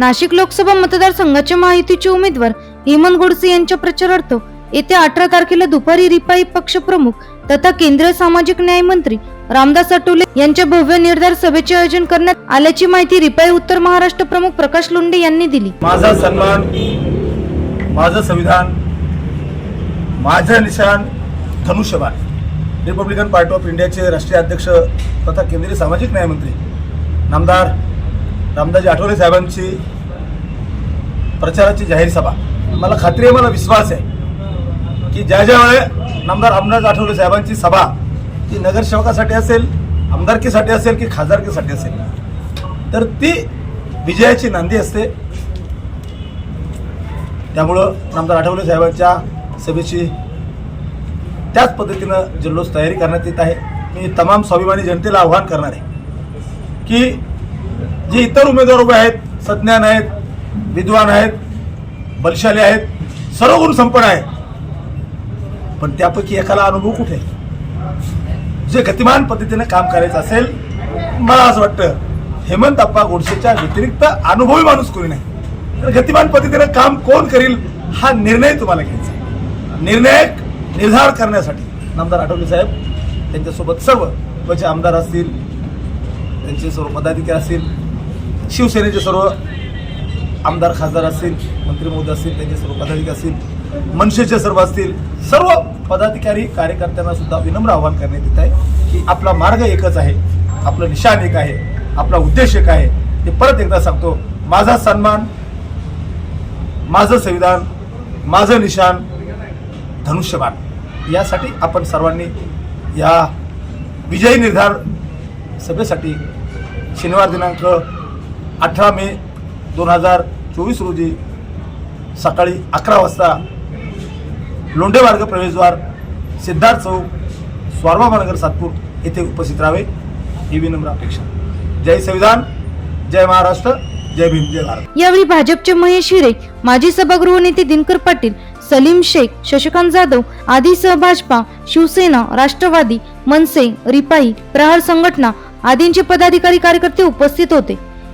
नाशिक लोकसभा मतदारसंघाचे महायुतीचे उमेदवार हेमंत गोडसे यांच्या प्रचारार्थ येत्या अठरा तारखेला दुपारी रिपाई पक्षप्रमुख तथा केंद्रीय सामाजिक न्याय मंत्री रामदास आठवले यांच्या भव्य निर्धार सभेचे आयोजन करण्यात आल्याची माहिती रिपाई उत्तर महाराष्ट्र प्रमुख प्रकाश लोंढे यांनी दिली. माझा सन्मान माझं संविधान माझं निशाण धनुष्यबाण. रिपब्लिकन पार्टी ऑफ इंडियाचे राष्ट्रीय अध्यक्ष तथा केंद्रीय सामाजिक न्यायमंत्री नामदार रामदासजी आठवले साहेबांची प्रचाराची जाहीर सभा. मला खात्री आहे मला विश्वास आहे की ज्या ज्या वेळे नामदार रामदास आठवले साहेबांची सभा ती नगरसेवकासाठी असेल आमदारकीसाठी असेल की खासदारकीसाठी असेल तर ती विजयाची नांदी असते. त्यामुळं नामदार आठवले साहेबांच्या सभेची त्याच पद्धतीनं जल्लोष तयारी करण्यात येत आहे. मी तमाम स्वाभिमानी जनतेला आव्हान करणार आहे की जे इतर उमेदवार उभे आहेत सज्ञान आहेत विद्वान आहेत बलशाली आहेत सर्व गुण संपन्न आहे पण त्यापैकी एकाला अनुभव कुठे? आहे? जे गतिमान पद्धतीने काम करायचं असेल मला असं वाटतं हेमंत अप्पा गोडसेच्या व्यतिरिक्त अनुभवी माणूस कोणी नाही. तर गतिमान पद्धतीने काम कोण करील हा निर्णय तुम्हाला घ्यायचा निर्णय निर्णायक निर्धार करण्यासाठी. नामदार आठवले साहेब त्यांच्यासोबत सर्व म्हणजे आमदार असतील त्यांचे सर्व पदाधिकारी असतील शिवसेनेचे सर्व आमदार खासदार असतील मंत्री महोदय असतील त्यांचे सर्व पदाधिकारी असतील मनसेचे सर्व असतील सर्व पदाधिकारी कार्यकर्त्यांना सुद्धा विनम्र आवाहन करण्यात येत आहे की आपला मार्ग एकच आहे आपलं निशाण एक आहे आपला उद्देश एक आहे. ते परत एकदा सांगतो माझा सन्मान माझं संविधान माझं निशाण धनुष्यबाण. यासाठी आपण सर्वांनी या विजयी निर्धार सभेसाठी शनिवार दिनांक अठरा मे दोन हजार चोवीस रोजी सकाळी अकरा वाजता लोंढे मार्ग प्रवेशद्वार सिद्धार्थ चौक स्वारबाबानगर सातपूर येथे उपस्थित राहावे. ही विनम्र अपेक्षा. जय संविधान जय महाराष्ट्र जय भीम जय भारत. यावेळी भाजपचे महेश हिरे माजी सभागृह नेते दिनकर पाटील सलीम शेख शशिकांत जाधव आदी सह भाजपा शिवसेना राष्ट्रवादी मनसे रिपाई प्रहार संघटना आदींचे पदाधिकारी कार्यकर्ते उपस्थित होते.